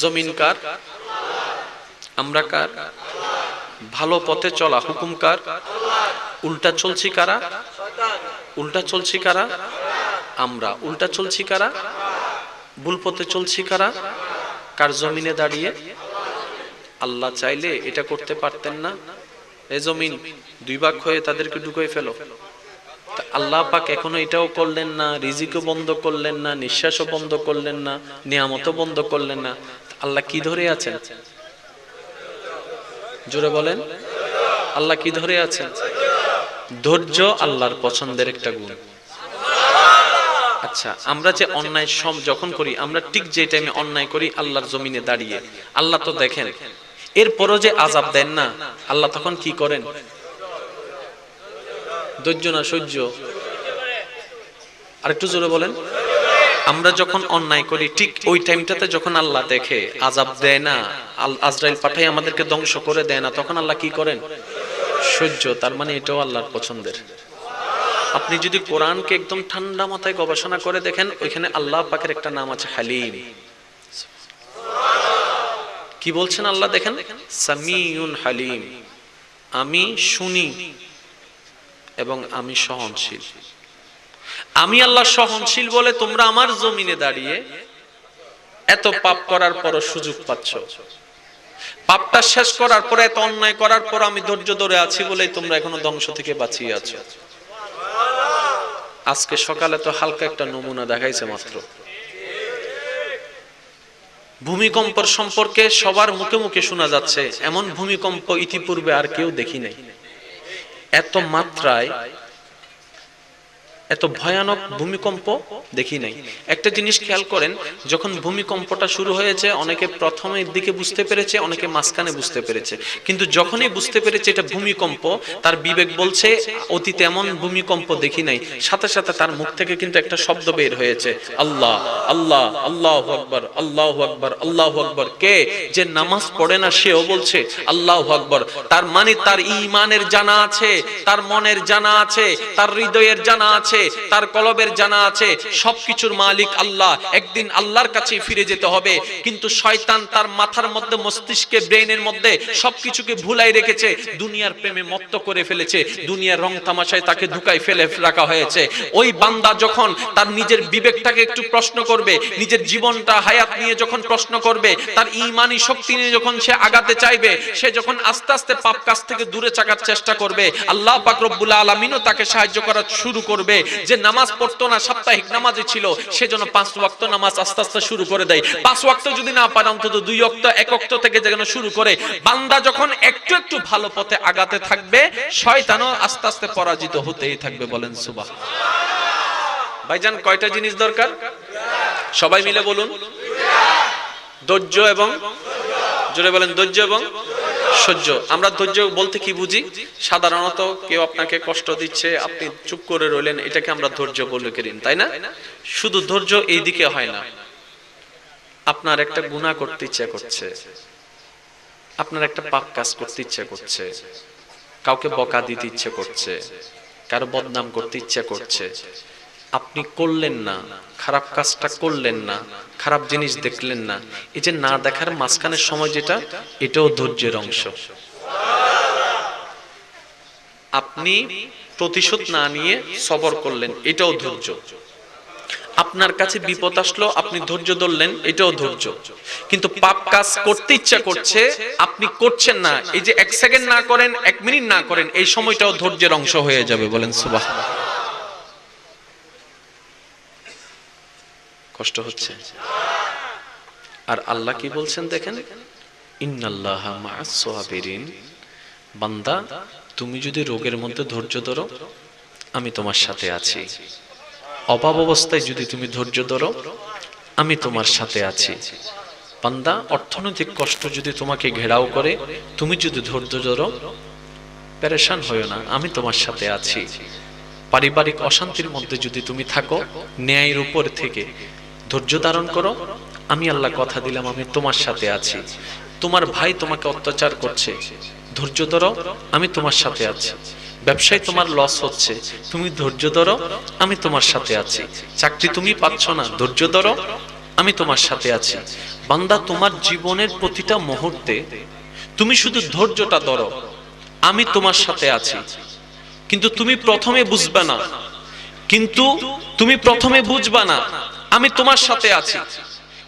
জমিন কার? আমরা কার? ভালো পথে চলা হুকুম কার? উল্টা চলছি কারা? উল্টা চলছি কারা? আমরা। উল্টা চলছি কারা? ভুল পথে চলছি কারা? কার জমিনে দাঁড়িয়ে? আল্লাহ চাইলে এটা করতে পারতেন না। এ জমিন, দুই ভাগ হয়ে তাদেরকে ঢুকিয়ে ফেলো। আল্লাহ পাক এখনও এটাও করলেন না, রিজিকও বন্ধ করলেন না, নিঃশ্বাসও বন্ধ করলেন না, নিয়ামতও বন্ধ করলেন না। আল্লাহ কি ধরে আছেন? জোরে বলেন। আল্লাহ কি ধরে আছেন? ধৈর্য আল্লাহর পছন্দের একটা গুণ। আচ্ছা আমরা যে অন্যায় যখন করি, আমরা ঠিক যে টাইমে অন্যায় করি, আল্লাহর জমিনে দাঁড়িয়ে। আল্লাহ তো দেখেন। এরপরও যে আজাব দেন না, আল্লাহ তখন কি করেন? ধৈর্য না সহ্য? আরেকটু জোরে বলেন। আমরা যখন অন্যায় করি, ঠিক ওই টাইমটাতে যখন আল্লাহ দেখে আজাব দেয় না আজরাইল পাঠাই আমাদেরকে ধ্বংস করে দেয় না, তখন আল্লাহ কি করেন? সহ্য, তার মানে এটাও আল্লাহর পছন্দের। আপনি যদি কোরআনকে একদম ঠান্ডা মাথায় গবেষণা করে দেখেন, ওইখানে আল্লাহ পাকের একটা নাম আছে হালিম। কি বলছেন আল্লাহ দেখেন? সামিউন হালিম। আমি শুনি এবং আমি সহনশীল। আমি আল্লাহ সহনশীল বলে তোমরা আমার জমিনে দাঁড়িয়ে এত পাপ করার পরও সুযোগ পাচ্ছ। পাপটা শেষ করার পর, এত অন্যায় করার পর আমি ধৈর্য ধরে আছি বলেই তোমরা এখনও ধ্বংস থেকে বাঁচিয়ে আছো। আজকে সকালে তো হালকা একটা নমুনা দেখাইছে মাত্র। ভূমিকম্পর সম্পর্কে সবার মুখে মুখে শোনা যাচ্ছে, এমন ভূমিকম্প ইতিপূর্বে আর কেউ দেখি নাই। এত মাত্রায় এত ভয়ানক ভূমিকম্প দেখি নাই। একটা জিনিস খেয়াল করেন, যখন ভূমিকম্পটা শুরু হয়েছে, অনেকে প্রথমের দিকে বুঝতে পেরেছে, অনেকে মাঝখানে বুঝতে পেরেছে। কিন্তু যখনই বুঝতে পেরেছে এটা ভূমিকম্প, তার বিবেক বলছে অতীতে এমন ভূমিকম্প দেখি নাই। সাথে সাথে তার মুখ থেকে কিন্তু একটা শব্দ বের হয়েছে, আল্লাহ আল্লাহ আল্লাহ আকবর আল্লাহ আকবর আল্লাহ আকবর। কে? যে নামাজ পড়ে না, সেও বলছে, আল্লাহ আকবর। তার মানে তার ইমানের জানা আছে, তার মনের জানা আছে, তার হৃদয়ের জানা আছে তার কলবের জানা আছে, সবকিছুর মালিক আল্লাহ। একদিন আল্লাহর কাছে ফিরে যেতে হবে। কিন্তু শয়তান তার মাথার মধ্যে, মস্তিষ্কে, ব্রেইনের মধ্যে সবকিছুকে ভুলাই রেখেছে। দুনিয়ার প্রেমে মত্ত করে ফেলেছে। দুনিয়ার রং তামাশায় তাকে ধুকায় ফেলে রাখা হয়েছে। ওই বান্দা যখন তার নিজের বিবেকটাকে একটু প্রশ্ন করবে, নিজের জীবনটা, হায়াত নিয়ে যখন প্রশ্ন করবে, তার ইমানি শক্তি নিয়ে যখন সে আগাতে চাইবে, সে যখন আস্তে আস্তে পাপ কাজ থেকে দূরে চাকার চেষ্টা করবে, আল্লাহ পাক রব্বুল আলামিনও তাকে সাহায্য করা শুরু করবে। যে নামাজ পড়তো না, সাপ্তাহিক নামাজে ছিল সে যেন পাঁচ ওয়াক্ত নামাজ আস্তে আস্তে শুরু করে দেয়। পাঁচ ওয়াক্ত যদি না পারে, অন্তত দুই অক্ত এক অক্ত থেকে যেন শুরু করে। বান্দা যখন একটু একটু ভালো পথে আগাতে থাকবে, শয়তানও আস্তে আস্তে পরাজিত হতেই থাকবে বলেন সুবাহ ভাইজান, কয়টা জিনিস দরকার? সবাই মিলে বলুন। ধৈর্য এবং জোরে বলেন, ধৈর্য এবং সহ্য। আমরা ধৈর্য বলতে কি বুঝি? সাধারণত কেউ আপনাকে কষ্ট দিচ্ছে, আপনি চুপ করে রইলেন, এটাকে আমরা ধৈর্য বলে করি, তাই না? শুধু ধৈর্য এই দিকে হয় না। আপনার একটা গুণা করতে ইচ্ছা করছে। আপনার একটা পাপ কাজ করতে ইচ্ছা করছে। কাউকে বকা দিতে ইচ্ছে করছে। কারও বদনাম করতে ইচ্ছা করছে। আপনি করলেন না, খারাপ কাজটা করলেন না, খারাপ জিনিস দেখলেন না। এই যে না দেখার মাঝখানের সময় যেটা, এটাও ধৈর্যের অংশ। আপনি প্রতিশোধ না নিয়ে সবর করলেন, এটাও ধৈর্য। আপনার কাছে বিপদ আসলো, আপনি ধৈর্য ধরলেন, এটাও ধৈর্য। কিন্তু পাপ কাজ করতে ইচ্ছা করছে, আপনি করছেন না। এই যে এক সেকেন্ড না করেন, এক মিনিট না করেন, এই সময়টাও ধৈর্যের অংশ হয়ে যাবে, বলেন সুবাহ কষ্ট হচ্ছে। আর আল্লাহ কি বলছেন দেখেন? বান্দা, তুমি যদি রোগের মধ্যে ধৈর্য ধরো, আমি তোমার সাথে আছি। অভাব অবস্থায় যদি তুমি ধৈর্য ধরো, আমি তোমার সাথে আছি। বান্দা, অর্থনৈতিক কষ্ট যদি তোমাকে ঘেরাও করে, তুমি যদি ধৈর্য ধরো প্যারেশান হইও না, আমি তোমার সাথে আছি। পারিবারিক অশান্তির মধ্যে যদি তুমি থাকো, ন্যায়ের উপর থেকে ধৈর্য ধারণ করো। আমি আল্লাহ কথা দিলাম, আমি তোমার সাথে আছি। তোমার ভাই তোমাকে অত্যাচার করছে। ধৈর্য ধরো, আমি তোমার সাথে আছি। ব্যবসায় তোমার লস হচ্ছে। তুমি ধৈর্য ধরো, আমি তোমার সাথে আছি। চাকরি তুমি পাচ্ছ না, ধৈর্য ধরো, আমি তোমার সাথে আছি। বান্দা তোমার জীবনের প্রতিটা মুহূর্তে, তুমি শুধু ধৈর্যটা ধরো, আমি তোমার সাথে আছি। কিন্তু তুমি প্রথমে বুঝবে না। কিন্তু তুমি প্রথমে বুঝবা না। আমি তোমার সাথে আছি।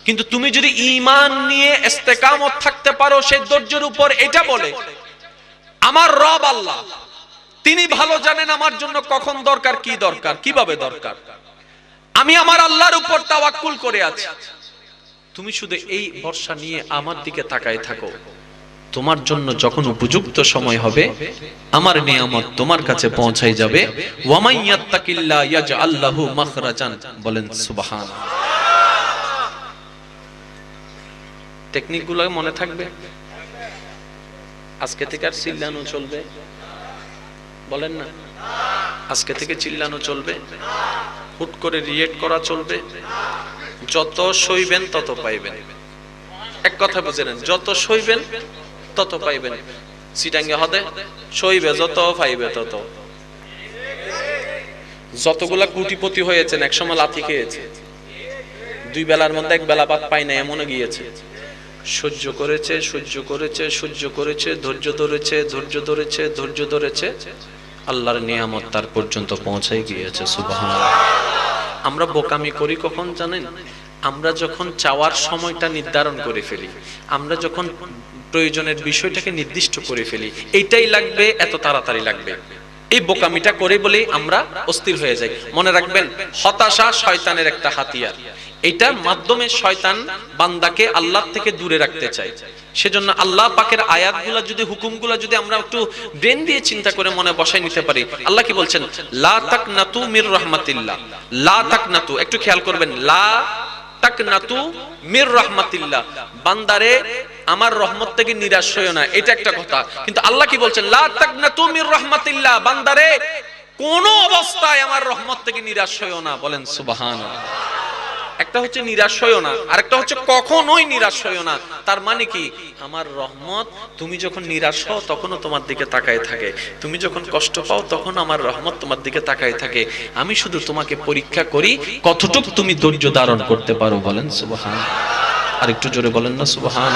কিন্তু তুমি যদি ঈমান নিয়ে ইস্তেকামত থাকতে পারো সেই ধৈর্যের উপর এটা বলে, আমার রব আল্লাহ, তিনি ভালো জানেন আমার জন্য কখন দরকার, কি দরকার, কীভাবে দরকার। আমি আমার আল্লাহর উপর তাওয়াক্কুল করে আছি। তুমি শুধু এই ভরসা নিয়ে আমার দিকে তাকায় থাকো। তোমার জন্য যখন উপযুক্ত সময় হবে, আমার নিয়ামত তোমার কাছে পৌঁছাই যাবে। বলেন সুবহান। টেকনিকগুলো মনে থাকবে? আজকে থেকে আর চিল্লানো চলবে? বলেন না। আজকে থেকে চিল্লানো চলবে? হুট করে রিয়েক্ট করা চলবে? যত সইবেন তত পাইবেন। এক কথা বুঝে যত সইবেন তত পাইবেন। সিটাঙ্গে হদে, সইবে যত পাইবে তত। যতগুলা কুটিপতি হয়েছেন, একসময় লাথি খেয়েছে। দুই বেলার মধ্যে এক বেলা ভাত পায় না এমনও গিয়েছে। সহ্য করেছে সহ্য করেছে সহ্য করেছে, ধৈর্য ধরেছে ধৈর্য ধরেছে ধৈর্য ধরেছে। আল্লাহর নিয়ামত তার পর্যন্ত পৌঁছাই গিয়েছে সুবহান আমরা বোকামি করি কখন জানেন? আমরা যখন চাওয়ার সময়টা নির্ধারণ করে ফেলি, আমরা যখন প্রয়োজনের বিষয়টাকে নির্দিষ্ট করে ফেলি। এইটাই লাগবে, এত তাড়াতাড়ি লাগবে। এই বোকামিটা করে বলেই আমরা অস্থির হয়ে যাই। মনে রাখবেন, হতাশা শয়তানের একটা হাতিয়ার। এটার মাধ্যমে শয়তান বান্দাকে আল্লাহ থেকে দূরে রাখতে চায়। সেজন্য আল্লাহ পাকের আয়াতগুলা যদি, হুকুমগুলা যদি আমরা একটু ব্রেন দিয়ে চিন্তা করে মনে বসাই নিতে পারি, আল্লাহ কি বলছেন? লা তাকনাতু মির রাহমাতিল্লাহ। লা তাকনাতু, একটু খেয়াল করবেন, লা মির বান্দারে, আমার রহমত থেকে না। এটা একটা কথা। কিন্তু আল্লাহ কি বলছেন? মির রহমাতিল্লাহ। বান্দারে, কোন অবস্থায় আমার রহমত থেকে নিরাশ হইও না। বলেন সুবহানাল্লাহ। একটা হচ্ছে নিরাশ হইও না আরেকটা হচ্ছে কখনোই নিরাশ হইও না তার মানে কি? আমার রহমত, তুমি যখন নিরাশ হও তখনও তোমার দিকে তাকায় থাকে। তুমি যখন কষ্ট পাও, তখন আমার রহমত তোমার দিকে তাকায় থাকে। আমি শুধু তোমাকে পরীক্ষা করি, কতটুক তুমি ধৈর্য ধারণ করতে পারো বলেন সুবহান আর একটু জোরে বলেন না সুবহান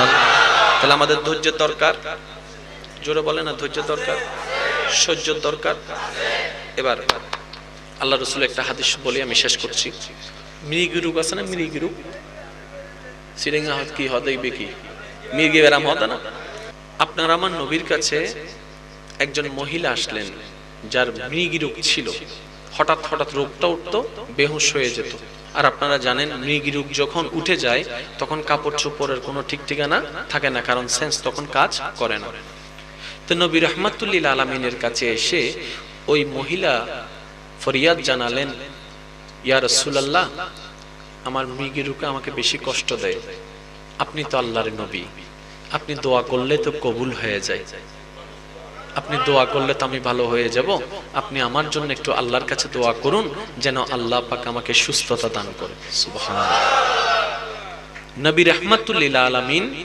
তাহলে আমাদের ধৈর্যের দরকার। জোরে বলেন না ধৈর্য দরকার? সহ্যের দরকার? এবার আল্লাহ রসুল একটা হাদিস বলি, আমি শেষ করছি। মৃগী রোগ আছে না মৃগী রোগ সিরিঙ্গা হত কি হদেইবে কি মৃগী ব্যারাম হতে না আপনার আমার নবীর কাছে একজন মহিলা আসলেন যার মৃগী রোগ ছিল হঠাৎ হঠাৎ রোগটা উঠতো বেহুশ হয়ে যেত আর আপনারা জানেন মৃগী রোগ যখন উঠে যায় তখন কাপড় চোপড়ের কোনো ঠিক ঠিকানা থাকে না কারণ সেন্স তখন কাজ করে না তো নবী রহমাতুল্লিল আলমিনের কাছে এসে ওই মহিলা ফরিয়াদ জানালেন ইয়া রসুলাল্লাহ, আমার মৃগী রুকে আমাকে বেশি কষ্ট দেয়। আপনি তো আল্লাহর নবী। আপনি দোয়া করলে তো কবুল হয়ে যায়। আপনি দোয়া করলে তো আমি ভালো হয়ে যাব। আপনি আমার জন্য একটু আল্লাহর কাছে দোয়া করুন, যেন আল্লাহ পাক আমাকে সুস্থতা দান করে। নবী রহমাতুল্লিল আলামিন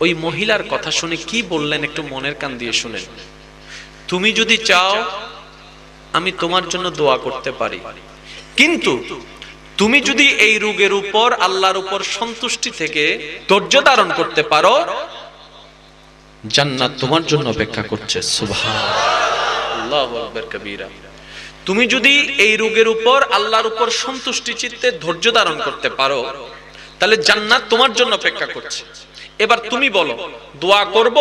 ওই মহিলার কথা শুনে কি বললেন একটু মনের কান দিয়ে শুনেন। তুমি যদি চাও, আমি তোমার জন্য দোয়া করতে পারি। কিন্তু তুমি যদি এই রোগের উপর আল্লাহর উপর সন্তুষ্টি থেকে ধৈর্য ধারণ করতে পারো, জান্নাত তোমার জন্য অপেক্ষা করছে। তুমি যদি এই রোগের উপর আল্লাহর উপর সন্তুষ্টি চিত্তে ধৈর্য ধারণ করতে পারো, তাহলে জান্নাত তোমার জন্য অপেক্ষা করছে। এবার তুমি বলো, দোয়া করব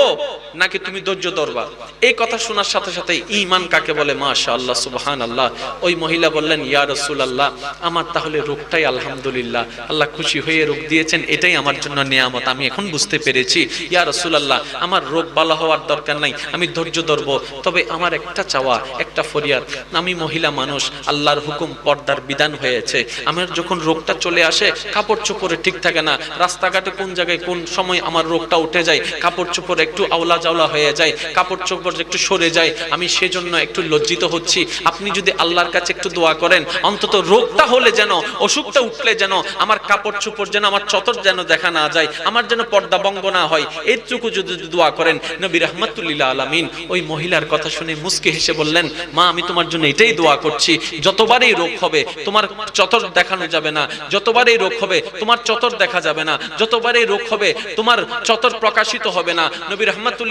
নাকি তুমি ধৈর্য ধরবা? এই কথা শোনার সাথে সাথে ইমান কাকে বলে? মাশা আল্লাহ সুবহান আল্লাহ ওই মহিলা বললেন, ইয়া রসুল আল্লাহ আমার তাহলে রোগটাই আলহামদুলিল্লাহ। আল্লাহ খুশি হয়ে রোগ দিয়েছেন, এটাই আমার জন্য নিয়ামত। আমি এখন বুঝতে পেরেছি, ইয়া রসুল আল্লাহ আমার রোগ ভালো হওয়ার দরকার নাই, আমি ধৈর্য ধরবো। তবে আমার একটা চাওয়া, একটা ফরিয়াদ। আমি মহিলা মানুষ, আল্লাহর হুকুম পর্দার বিধান হয়েছে। আমার যখন রোগটা চলে আসে, কাপড় চোপড়ে ঠিক থাকে না। রাস্তাঘাটে কোন জায়গায় কোন সময় আমার রোগটা উঠে যায়, কাপড় চোপড় একটু আওলা জাওলা হয়ে যায়, কাপড় চোপড় একটু সরে যায়, আমি সেজন্য একটু লজ্জিত হচ্ছি। আপনি যদি আল্লাহর কাছে একটু দোয়া করেন, অন্তত রোগটা হলে যেন, অসুখটা উঠলে যেন, আমার কাপড় চোপড় যেন, আমার চতর যেন দেখা না যায়, আমার যেন পর্দা বঙ্গ না হয় এইটুকু যদি দোয়া করেন, নবী রহমতুল্লাহ আলমিন ওই মহিলার কথা শুনে মুসকে হেসে বললেন, মা, আমি তোমার জন্য এটাই দোয়া করছি, যতবারই রোগ হবে, তোমার চতর দেখানো যাবে না, যতবারই রোগ হবে, তোমার চতর দেখা যাবে না, যতবারই রোগ হবে, তোমার চতর প্রকাশিত হবে না। নবী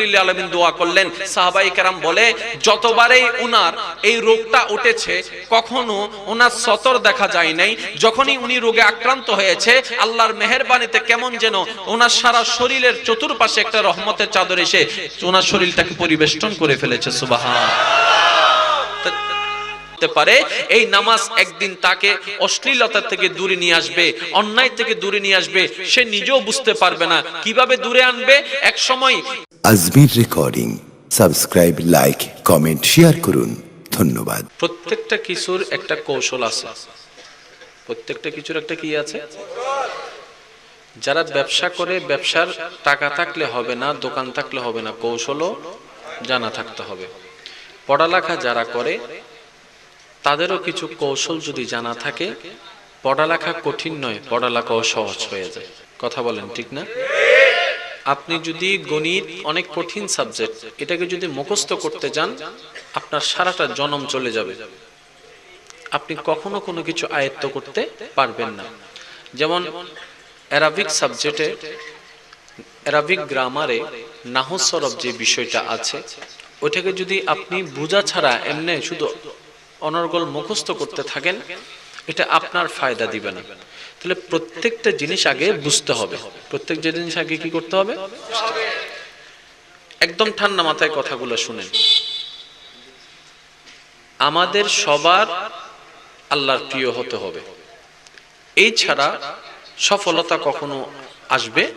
রহমতুল্লাহ আলমিন দোয়া করলেন। সাহাবাই কেরাম বলে, যতবারই উনার এই রোগটা উঠেছে, কখনো ওনার সতর দেখা যায় নাই। যখনই উনি রোগে আক্রান্ত হয়েছে, আল্লাহর মেহেরবানিতে কেমন যেন ওনার সারা শরীরের চতুর্পাশে একটা রহমতের চাদর এসে ওনার শরীরটাকে পরিবেষ্টন করে ফেলেছে সুবাহা পারে, এই নামাজ একদিন তাকে অশ্লীলতা থেকে দূরে নিয়ে আসবে, অন্যায় থেকে দূরে নিয়ে আসবে, সে নিজেও বুঝতে পারবে না। কীভাবে দূরে আনবে? এক সময় Azmir recording. Subscribe, like, comment, share করুন। ধন্যবাদ। প্রত্যেকটা কিছুর একটা কৌশল আছে। প্রত্যেকটা কিছুর একটা কি আছে? যারা ব্যবসা করে, ব্যবসার টাকা থাকলে হবে না, দোকান থাকলে হবে না, কৌশলও জানা থাকতে হবে। পড়ালেখা যারা করে, তাদেরও কিছু কৌশল যদি জানা থাকে, পড়ালেখা কঠিন নয়, পড়ালেখাও সহজ হয়ে যায়। কথা বলেন, ঠিক না? আপনি যদি গণিত অনেক কঠিন সাবজেক্ট এটাকে যদি মুখস্থ করতে যান, আপনার সারাটা জনম চলে যাবে। আপনি কখনো কোনো কিছু আয়ত্ত করতে পারবেন না। যেমন অ্যারাবিক সাবজেক্টে অ্যারাবিক গ্রামারে নাহসরব যে বিষয়টা আছে, ওইটাকে যদি আপনি বোঝা ছাড়া এমনি শুধু অনর্গল মুখস্থ করতে থাকেন, এটা আপনার ফায়দা দিবে না। তাহলে প্রত্যেকটা জিনিস আগে বুঝতে হবে। প্রত্যেক জিনিস আগে কি করতে হবে? একদম ঠান্ডা মাথায় কথাগুলো শুনেন। আমাদের সবার আল্লাহর প্রিয় হতে হবে। এই ছাড়া সফলতা কখনো আসবে?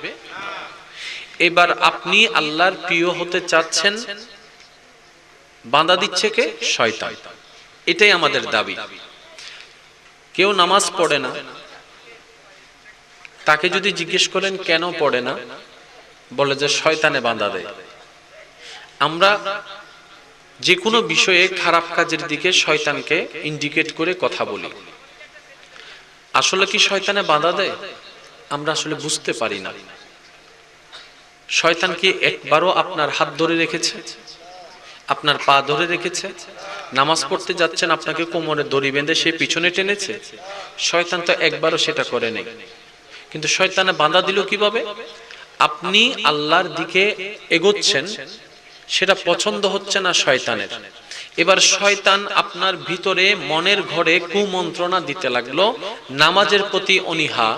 এবার আপনি আল্লাহর প্রিয় হতে চাচ্ছেন, বাঁধা দিচ্ছে কে? শয়তান। এটাই আমাদের দাবি। কেউ নামাজ পড়ে না। তাকে যদি জিজ্ঞেস করেন, কেন পড়ে না? বলে যে, শয়তানে বাঁধা দেয় আমরা যে কোনো বিষয়ে খারাপ কাজের দিকে শয়তানকে ইন্ডিকেট করে কথা বলি। আসলে কি শয়তানে বাধা দেয়? আমরা আসলে বুঝতে পারি না। শয়তান কি একবারও আপনার হাত ধরে রেখেছে? আপনার পা ধরে রেখেছে? নামাজ পড়তে যাচ্ছেন, আপনাকে কোমরে দড়ি বেঁধে সে পিছনে টেনেছে? শয়তান তো একবারও সেটা করে নেই। কিন্তু শয়তানে বাধা দিল কীভাবে? আপনি আল্লাহর দিকে এগোচ্ছেন, সেটা পছন্দ হচ্ছে না শয়তানের। এবার শয়তান আপনার ভিতরে মনের ঘরে কুমন্ত্রণা দিতে লাগল, নামাজের প্রতি অনীহা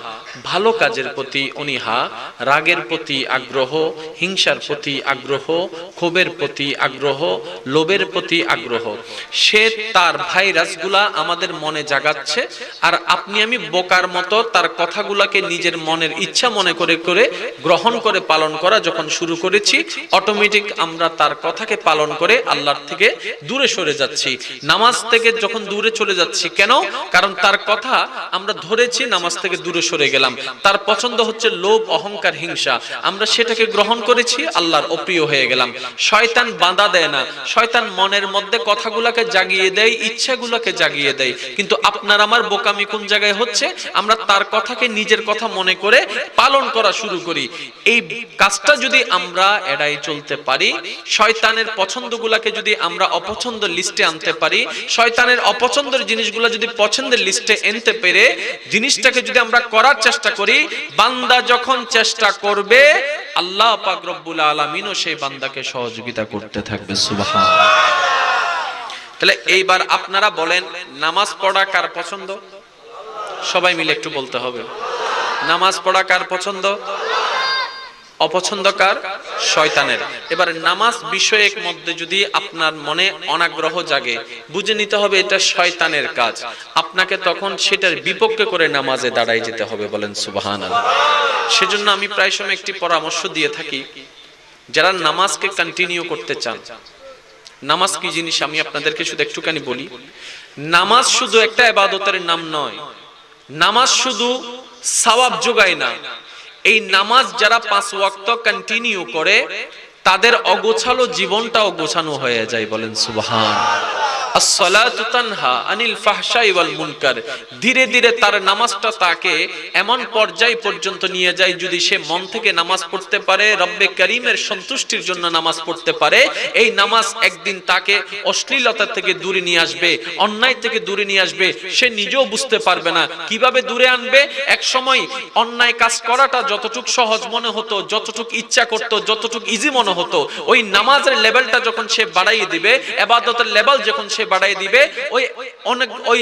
ভালো কাজের প্রতি অনীহা, রাগের প্রতি আগ্রহ, হিংসার প্রতি আগ্রহ, ক্ষোভের প্রতি আগ্রহ, লোভের প্রতি আগ্রহ। সে তার ভাইরাসগুলা আমাদের মনে জাগাচ্ছে, আর আপনি আমি বোকার মতো তার কথাগুলাকে নিজের মনের ইচ্ছা মনে করে করে গ্রহণ করে পালন করা যখন শুরু করেছি অটোমেটিক আমরা তার কথাকে পালন করে আল্লাহর থেকে দূরে সরে যাচ্ছি। নামাজ থেকে যখন দূরে চলে যাচ্ছি, কেন? কারণ তার কথা আমরা ধরেছি নামাজ থেকে দূরে সরে গেলাম। তার পছন্দ হচ্ছে লোভ, অহংকার, হিংসা। আমরা সেটাকে গ্রহণ করেছি, আল্লাহর অপ্রিয় হয়ে গেলাম। শয়তান বাঁধা দেয় না। শয়তান মনের মধ্যে কথাগুলোকে জাগিয়ে দেয়, ইচ্ছাগুলোকে জাগিয়ে দেয়। কিন্তু আপনার আমার বোকামি কোন জায়গায় হচ্ছে? আমরা তার কথাকে নিজের কথা মনে করে পালন করা শুরু করি। এই কাজটা যদি আমরা এড়াই চলতে পারি, শয়তানের পছন্দগুলোকে যদি আমরা অপছন্দ লিস্টে আনতে পারি, শয়তানের অপছন্দের জিনিসগুলো যদি পছন্দের লিস্টে এনতে পেরে, জিনিসটাকে যদি আমরা করার চেষ্টা করি, বান্দা যখন চেষ্টা করবে, আল্লাহ পাক রব্বুল আলামিনও সেই বান্দাকে সহযোগিতা করতে থাকবে সুবহান তাহলে এইবার আপনারা বলেন, নামাজ পড়া কার পছন্দ? সবাই মিলে একটু বলতে হবে। নামাজ পড়া কার পছন্দ? অপছন্দকার শয়তানের। এবার নামাজ বিষয়ক মধ্যে যদি আপনার মনে অনাগ্রহ জাগে, বুঝে নিতে হবে এটা শয়তানের কাজ। আপনাকে তখন সেটার বিপক্ষে করে নামাজে দাঁড়াই যেতে হবে বলেন সুবাহান সেজন্য আমি প্রায় সময় একটি পরামর্শ দিয়ে থাকি, যারা নামাজকে কন্টিনিউ করতে চান। নামাজ কি জিনিস? আমি আপনাদেরকে শুধু একটুখানি বলি। নামাজ শুধু একটা এবাদতের নাম নয়। নামাজ শুধু সওয়াব যোগায় না। এই নামাজ যারা পাঁচ ওয়াক্ত কন্টিনিউ করে তাদের অগোছালো জীবনটাও গোছানো হয়ে যায় বলেন সুবহান। ধীরে ধীরে তার নামাজটা তাকে এমন পর্যায় পর্যন্ত নিয়ে যায় যদি সে মন থেকে নামাজ পড়তে পারে, রব্বে করিমের সন্তুষ্টির জন্য নামাজ পড়তে পারে, এই নামাজ একদিন তাকে অশ্লীলতা থেকে দূরে নিয়ে আসবে, অন্যায় থেকে দূরে নিয়ে আসবে, সে নিজেও বুঝতে পারবে না। কীভাবে দূরে আনবে? এক সময় অন্যায় কাজ করাটা যতটুক সহজ মনে হতো, যতটুক ইচ্ছা করতো, যতটুক ইজি মনে হতো। ওই নামাজের লেভেলটা যখন সে বাড়াইয়ে দিবে, এবাদতের লেভেল যখন সে বাড়াই দিবে, ওই অনেক ওই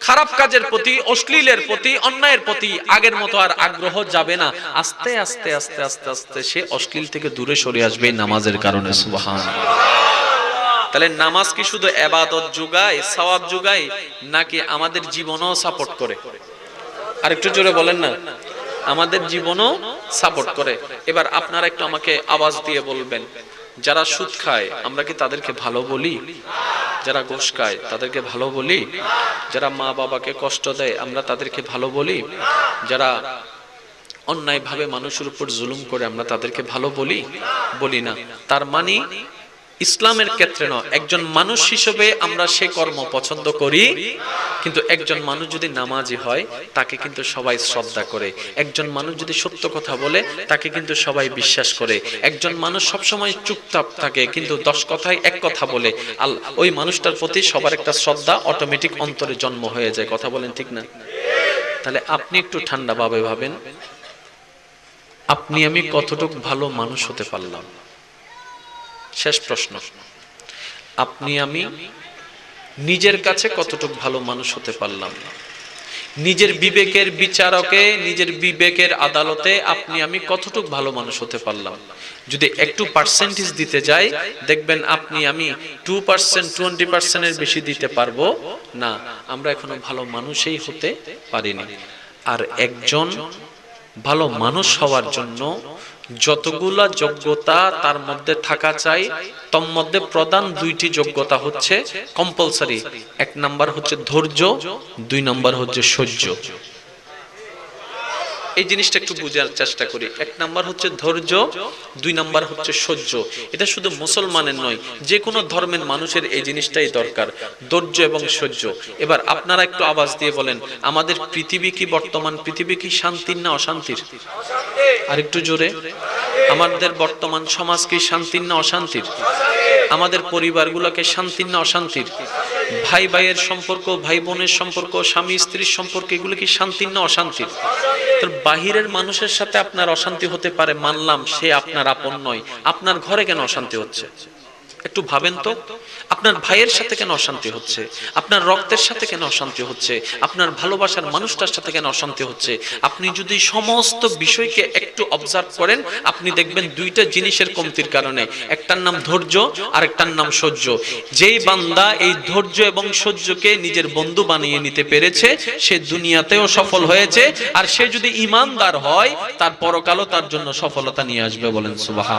খারাপ কাজের প্রতি, অশ্লীলের প্রতি, অন্যায়ের প্রতি আগের মতো আর আগ্রহ যাবে না। আস্তে আস্তে আস্তে আস্তে আস্তে সে অশ্লীল থেকে দূরে সরে আসবে নামাজের কারণে, সুবহান। তাহলে নামাজ কি শুধু এবাদত যোগায়, সওয়াব যোগায়, নাকি আমাদের জীবনও সাপোর্ট করে? আরেকটু জোরে বলেন না। আমাদের জীবনও সাপোর্ট করে। এবার আপনারা একটু আমাকে আওয়াজ দিয়ে বলবেন, যারা সুদ খায়, আমরা কি তাদেরকে ভালো বলি? যারা গোস খায়, তাদেরকে ভালো বলি? যারা মা বাবাকে কষ্ট দেয়, আমরা তাদেরকে ভালো বলি? যারা অন্যায়ভাবে মানুষের উপর জুলুম করে, আমরা তাদেরকে ভালো বলি? বলি না। তার মানে ইসলামের ক্ষেত্রে নয়, একজন মানুষ হিসেবে আমরা সে কর্ম পছন্দ করি, কিন্তু একজন মানুষ যদি নামাজি হয়, তাকে কিন্তু সবাই শ্রদ্ধা করে। একজন মানুষ যদি সত্য কথা বলে, তাকে কিন্তু সবাই বিশ্বাস করে। একজন মানুষ সবসময় চুপচাপ থাকে, কিন্তু দশ কথায় এক কথা বলে, আল ওই মানুষটার প্রতি সবার একটা শ্রদ্ধা অটোমেটিক অন্তরে জন্ম হয়ে যায়। কথা বলেন ঠিক না? তাহলে আপনি একটু ঠান্ডা ভাবে ভাবেন। আপনি আমি কতটুকু ভালো মানুষ হতে পারলাম? শেষ প্রশ্ন। আপনি, আমি নিজের কাছে কতটুকু ভালো মানুষ হতে পারলাম? নিজের বিবেকের বিচারকে, নিজের বিবেকের আদালতে আপনি, আমি কতটুকু ভালো মানুষ হতে পারলাম? যদি একটু পার্সেন্টেজ দিতে যাই, দেখবেন আপনি, আমি টু পার্সেন্ট টোয়েন্টি পার্সেন্টের বেশি দিতে পারব? না, আমরা এখনও ভালো মানুষই হতে পারিনি। আর একজন ভালো মানুষ হওয়ার জন্য যতগুলা যোগ্যতা তার মধ্যে থাকা চাই তোর মধ্যে প্রধান দুইটি যোগ্যতা হচ্ছে কম্পালসারি এক নাম্বার হচ্ছে ধৈর্য, দুই নাম্বার হচ্ছে সহ্য। এই জিনিসটা একটু বোঝার চেষ্টা করি। এক নাম্বার হচ্ছে ধৈর্য, দুই নাম্বার হচ্ছে সহ্য। এটা শুধু মুসলমানের নয় যে কোনো ধর্মের মানুষের এই জিনিসটাই দরকার, ধৈর্য এবং সহ্য। এবার আপনারা একটু আওয়াজ দিয়ে বলেন, আমাদের পৃথিবী কি বর্তমান, পৃথিবী কি শান্তির না অশান্তির? আর একটু জোরে। আমাদের বর্তমান সমাজকে শান্তির না অশান্তির? আমাদের পরিবারগুলোকে শান্তির না অশান্তির? ভাই ভাইয়ের সম্পর্ক, ভাই বোনের সম্পর্ক, স্বামী স্ত্রীর সম্পর্ক, এগুলো কি শান্তির না অশান্তির? তো বাহিরের মানুষের সাথে আপনার অশান্তি হতে পারে, মানলাম সে আপনার আপন নয়। আপনার ঘরে কেন অশান্তি হচ্ছে? একটু ভাবেন তো আপনার ভাইয়ের সাথে কেন অশান্তি হচ্ছে? আপনার রক্তের সাথে কেন অশান্তি হচ্ছে? আপনার ভালোবাসার মানুষটার সাথে কেন অশান্তি হচ্ছে? আপনি যদি সমস্ত বিষয়কে একটু অবজার্ভ করেন আপনি দেখবেন দুইটা জিনিসের কমতির কারণে। একটার নাম ধৈর্য আর একটার নাম সহ্য। যেই বান্দা এই ধৈর্য এবং সহ্যকে নিজের বন্ধু বানিয়ে নিতে পেরেছে সে দুনিয়াতেও সফল হয়েছে আর সে যদি ইমানদার হয় তার পরকালও তার জন্য সফলতা নিয়ে আসবে বলেন সুবাহ